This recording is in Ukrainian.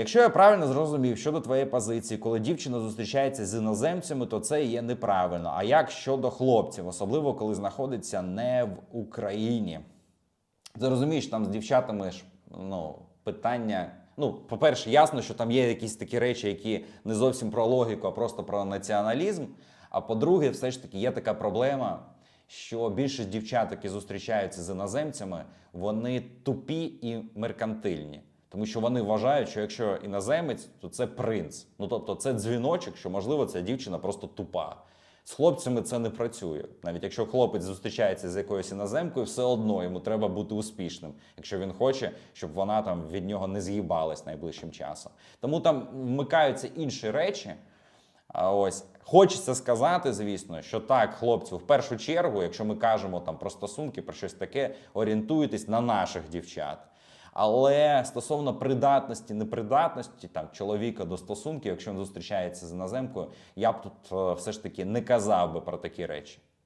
Якщо я правильно зрозумів щодо твоєї позиції, коли дівчина зустрічається з іноземцями, то це є неправильно. А як щодо хлопців, особливо коли знаходиться не в Україні? Ти розумієш, там з дівчатами ж ну, питання. Ну, по-перше, ясно, що там є якісь такі речі, які не зовсім про логіку, а просто про націоналізм. А по-друге, все ж таки є така проблема, що більшість дівчат, які зустрічаються з іноземцями, вони тупі і меркантильні. Тому що вони вважають, що якщо іноземець, то це принц. Ну тобто, це дзвіночок, що можливо ця дівчина просто тупа. З хлопцями це не працює. Навіть якщо хлопець зустрічається з якоюсь іноземкою, все одно йому треба бути успішним, якщо він хоче, щоб вона там від нього не з'їбалась найближчим часом. Тому там вмикаються інші речі. А ось хочеться сказати, звісно, що так, хлопці, в першу чергу, якщо ми кажемо там про стосунки, про щось таке, орієнтуйтесь на наших дівчат. Але стосовно придатності, непридатності там чоловіка до стосунків, якщо він зустрічається з іноземкою, я б тут е, все ж таки не казав би про такі речі.